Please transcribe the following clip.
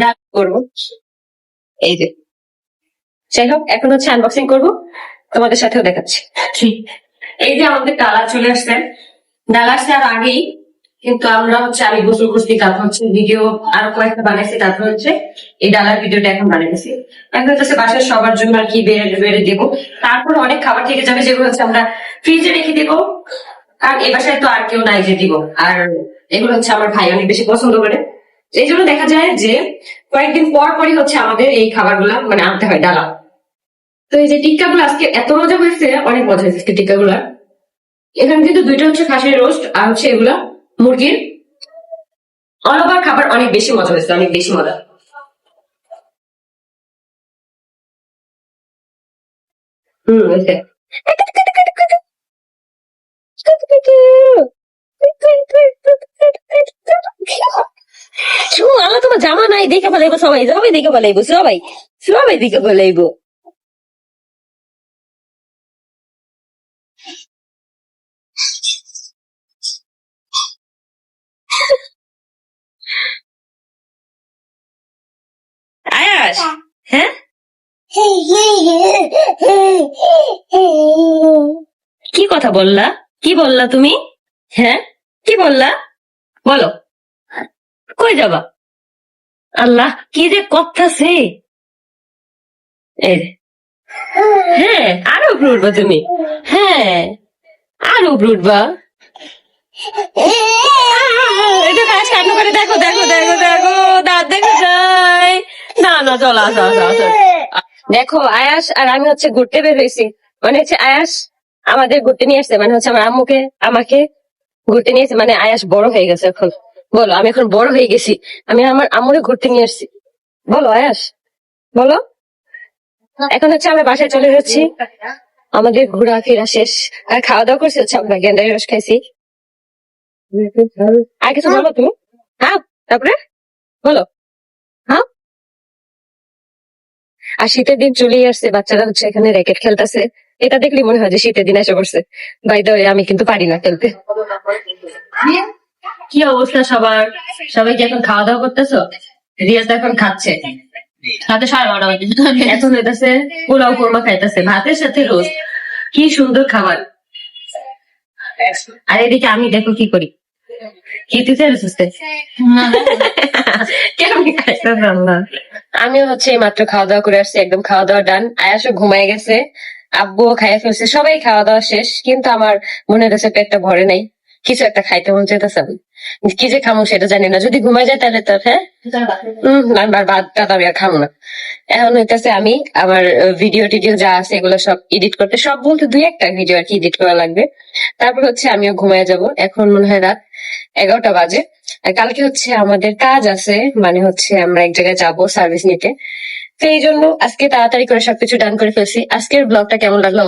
ডাল করব। এই যে। যাই হোক, এখন হচ্ছে আনবক্সিং করব। তোমাদের সাথেও দেখাচ্ছি। এই যে আমাদের ডালা চলে আসছে। ডালা আসছে আর আগেই কিন্তু আমরা হচ্ছে আমি গোসল করছি, তারপর হচ্ছে ভিডিও আরও কয়েকটা বানাইছি, তারপর হচ্ছে এই ডালার ভিডিওটা এখন বানাইছি এখন হচ্ছে বাসার সবার জন্য আর কি বেড়ে বেড়ে দেবো। তারপর অনেক খাবার থেকে যাবে, যেগুলো হচ্ছে আমরা ফ্রিজে রেখে দেবো। আর এ বাসায় তো আর কেউ নাই যে দিব। আর এগুলো হচ্ছে আমার ভাই অনেক বেশি পছন্দ করে। এই জন্য দেখা যায় যে কয়েকদিন পর পরই হচ্ছে আমাদের এই খাবারগুলা মানে আনতে হয় ডালা তো এই যে টিক্কা গুলো আজকে এত মজা হয়েছে অনেক মজা হয়েছে আজকে টিক্কা গুলা এখানে কিন্তু দুইটা হচ্ছে খাসির রোস্ট আর হচ্ছে এগুলা মুরগির অল ওভার খাবার অনেক বেশি মজা হয়েছে অনেক বেশি মজা হুম হয়েছে জামা নাই, দেখে ফেলাইবো সবাই সবাই দেখে ফেলাইবো, সবাই সবাই দেখে ফেলাইবো। আয়াস হ্যাঁ? কি কথা বললা? কি বললা তুমি? হ্যাঁ? কি বললা? বলো। কই যাবা? আল্লাহ, কি যে করতেছে? হ্যাঁ আরও উপরে তুমি। হ্যাঁ আরও উপরে দেখো দেখো না না চলো দেখো, আয়াস আর আমি হচ্ছে ঘুরতে বের হয়েছি। মানে হচ্ছে আয়াস আমাদের ঘুরতে নিয়ে আসছে মানে হচ্ছে আমার আম্মুকে, আমাকে ঘুরতে নিয়ে এসেছে মানে আয়াস বড় হয়ে গেছে এখন। বলো, আমি এখন বড় হয়ে গেছি। আমি আমার আম্মুরে ঘুরতে নিয়ে আসছি। বলো, আয়াস, বলো। এখন হচ্ছে আমরা বাসায় চলে যাচ্ছি। আমাদের ঘোরাফেরা শেষ। আর খাওয়া দাওয়া করছি হচ্ছে আমরা গেন্দারি রস খাইছি। আর কিছু বলো তুমি? হ্যাঁ তারপরে? বলো। হ্যাঁ? আর শীতের দিন চলেই আসছে, বাচ্চারা হচ্ছে এখানে র্যাকেট খেলতেছে। এটা দেখলে মনে হয় যে শীতের দিন এসে পড়ছে। বাই দ্য আমি কিন্তু পারি না খেলতে। কি অবস্থা সবার? সবাই কি এখন খাওয়া দাওয়া করতেছো? রিয়াজ তো এখন খাচ্ছে। সাথে সাড়ে বারোটা বাজে। এখন হইতাছে পোলাও কোরমা খাইতেছে। ভাতের সাথে রোজ। কি সুন্দর খাবার। আর এদিকে আমি দেখো কি করি। খাইতেছ আমিও হচ্ছে মাত্র খাওয়া দাওয়া করে আসছি একদম খাওয়া দাওয়া ডান। আয়াসও ঘুমায় গেছে আব্বুও খাইয়া ফেলছে সবাই খাওয়া দাওয়া শেষ কিন্তু আমার মনে হচ্ছে পেটটা ভরে নাই। কিছু একটা খাইতে মন চাইতেছে আমি। কি যে খামো সেটা জানি না। যদি ঘুমায় যায় তাহলে তো হ্যাঁ? আর ভাত টাত আমি আর খাব না। এখন হইতেছে আমি আমার ভিডিও টিডিও যা আছে এগুলো সব এডিট করতে সব বলতে দুই একটা ভিডিও আর কি এডিট করা লাগবে। তারপর হচ্ছে আমিও ঘুমায় যাব। এখন মনে হয় রাত এগারোটা বাজে। আর কালকে হচ্ছে আমাদের কাজ আছে মানে হচ্ছে আমরা এক জায়গায় যাব সার্ভিস নিতে। তো এই জন্য আজকে তাড়াতাড়ি করে সবকিছু ডান করে ফেলছি। আজকের ব্লগটা কেমন লাগল?